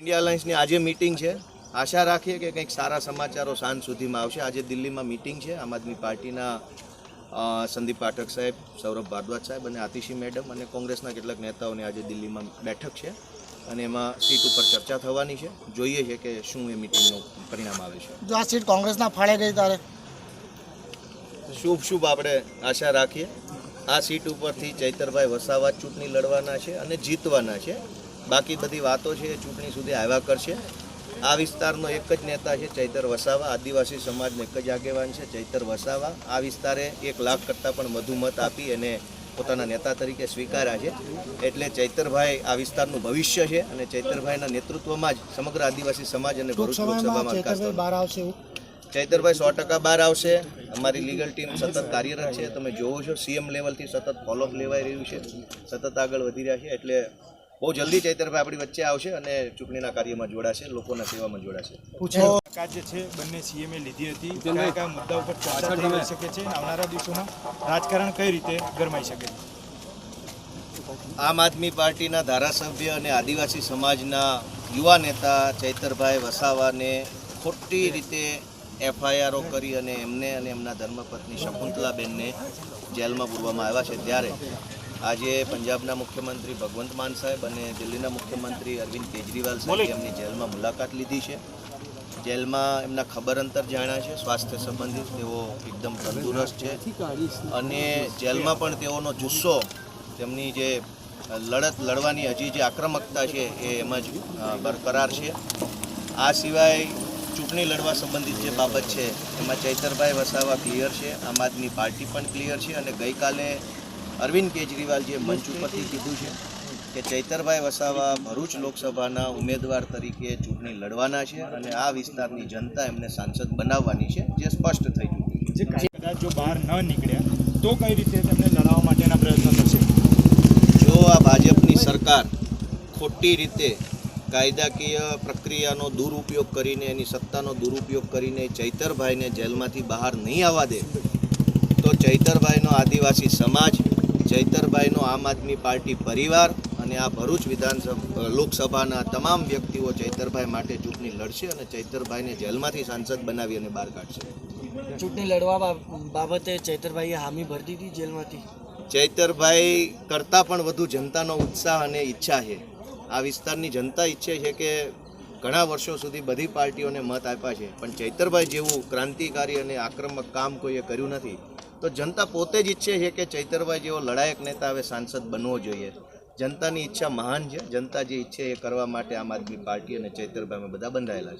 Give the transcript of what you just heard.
India અલાયન્સની આજે meeting છે. આશા રાખીએ કે કંઈક સારા સમાચારો સાંજ સુધીમાં આવશે. આજે દિલ્હીમાં મિટિંગ છે. આમ આદમી પાર્ટીના સંદીપ પાઠક સાહેબ સૌરભ ભારદ્વાજ સાહેબ અને આતિશી મેડમ અને કોંગ્રેસના કેટલાક નેતાઓની આજે દિલ્હીમાં બેઠક છે અને એમાં સીટ ઉપર ચર્ચા થવાની છે. જોઈએ છે કે શું એ મિટિંગનું પરિણામ આવે છે. જો આ સીટ કોંગ્રેસના ફાળે ગઈ ત્યારે શુભ શુભ આપણે આશા રાખીએ. આ સીટ ઉપરથી ચૈતરભાઈ વસાવા ચૂંટણી લડવાના છે અને જીતવાના છે. બાકી બધી વાતો છે એ ચૂંટણી સુધી આવ્યા કરશે. આ વિસ્તારનો એક જ નેતા છે ચૈતર વસાવા. આદિવાસી સમાજનો એક જ આગેવાન છે ચૈતર વસાવા. આ વિસ્તારે એક લાખ કરતાં પણ વધુ મત આપી અને પોતાના નેતા તરીકે સ્વીકાર્યા છે. એટલે ચૈતરભાઈ આ વિસ્તારનું ભવિષ્ય છે અને ચૈતરભાઈના નેતૃત્વમાં જ સમગ્ર આદિવાસી સમાજ અને ભરૂચ લોકસભામાં. બહાર આવશે ચૈતરભાઈ સો ટકા બહાર આવશે. અમારી લીગલ ટીમ સતત કાર્યરત છે. તમે જોવો છો સીએમ લેવલથી સતત ફોલોઅપ લેવાઈ રહ્યું છે. સતત આગળ વધી રહ્યા છે. એટલે બહુ જલ્દી ચૈતરભાઈ આપણી વચ્ચે આવશે અને ચૂંટણીના કાર્યમાં જોડાશે લોકોના સેવામાં જોડાશે. મુલાકાત જે છે બંને સીએમએ લીધી હતી. કયા કયા મુદ્દા ઉપર ચર્ચા થઈ શકે છે આવનારા દિવસોમાં રાજકારણ કઈ રીતે ગરમાઈ શકે? છે આમ આદમી પાર્ટીના ધારાસભ્ય અને આદિવાસી સમાજના યુવા નેતા ચૈતરભાઈ વસાવાને ખોટી રીતે એફઆઈઆરો કરી અને એમને અને એમના ધર્મપત્ની શકુંતલાબેનને જેલમાં પૂરવામાં આવ્યા છે. ત્યારે આજે પંજાબના મુખ્યમંત્રી ભગવંત માન સાહેબ અને દિલ્હીના મુખ્યમંત્રી અરવિંદ કેજરીવાલ સાહેબે એમની જેલમાં મુલાકાત લીધી છે. જેલમાં એમના ખબર અંતર જાણ્યા છે. સ્વાસ્થ્ય સંબંધિત તેઓ એકદમ તંદુરસ્ત છે. અને જેલમાં પણ તેઓનો જુસ્સો તેમની જે લડત લડવાની હજી જે આક્રમકતા છે એ એમ જ બરકરાર છે. આ સિવાય ચૂંટણી લડવા સંબંધિત જે બાબત છે એમાં ચૈતરભાઈ વસાવા ક્લિયર છે. આમ આદમી પાર્ટી પણ ક્લિયર છે અને ગઈકાલે અરવિંદ કેજરીવાલ જે મંચ ઉપરથી કીધું છે કે ચૈતરભાઈ વસાવા ભરૂચ લોકસભાના ઉમેદવાર તરીકે ચૂંટણી લડવાના છે અને આ વિસ્તારની જનતા એમને સાંસદ બનાવવાની છે જે સ્પષ્ટ થઈ ચૂક્યું છે. કદાચ જો બહાર ન નીકળ્યા તો કઈ રીતે તેમને લડાવવા માટેના પ્રયત્નો થશે? જો આ ભાજપની સરકાર ખોટી રીતે કાયદાકીય પ્રક્રિયાનો દુરુપયોગ કરીને એની સત્તાનો દુરુપયોગ કરીને ચૈતરભાઈને જેલમાંથી બહાર નહીં આવવા દે તો ચૈતરભાઈનો આદિવાસી સમાજ ચૈતરભાઈનો આમ આદમી પાર્ટી પરિવાર અને આ ભરૂચ વિધાનસભા લોકસભાના તમામ વ્યક્તિઓ ચૈતરભાઈ માટે ચૂંટણી લડશે અને ચૈતરભાઈને જેલમાંથી સાંસદ બનાવી અને બહાર કાઢશે. ચૂંટણી લડવા બાબતે ચૈતરભાઈએ હામી ભરી દીધી જેલમાંથી. ચૈતરભાઈ કરતાં પણ વધુ જનતાનો ઉત્સાહ અને ઈચ્છા છે. આ વિસ્તારની જનતા ઈચ્છે છે કે ઘણા વર્ષો સુધી બધી પાર્ટીઓને મત આપ્યા છે. પણ ચૈતરભાઈ જેવું ક્રાંતિકારી અને આક્રમક કામ કોઈએ કર્યું નથી. તો જનતા પોતે જ ઈચ્છે છે કે ચૈતરભાઈ જેવો લડાયક નેતા હવે સાંસદ બનવો જોઈએ. જનતાની ઈચ્છા મહાન છે. જનતા જે ઈચ્છે એ કરવા માટે આમ આદમી પાર્ટી અને ચૈતરભાઈ અમે બધા બંધાયેલા છે.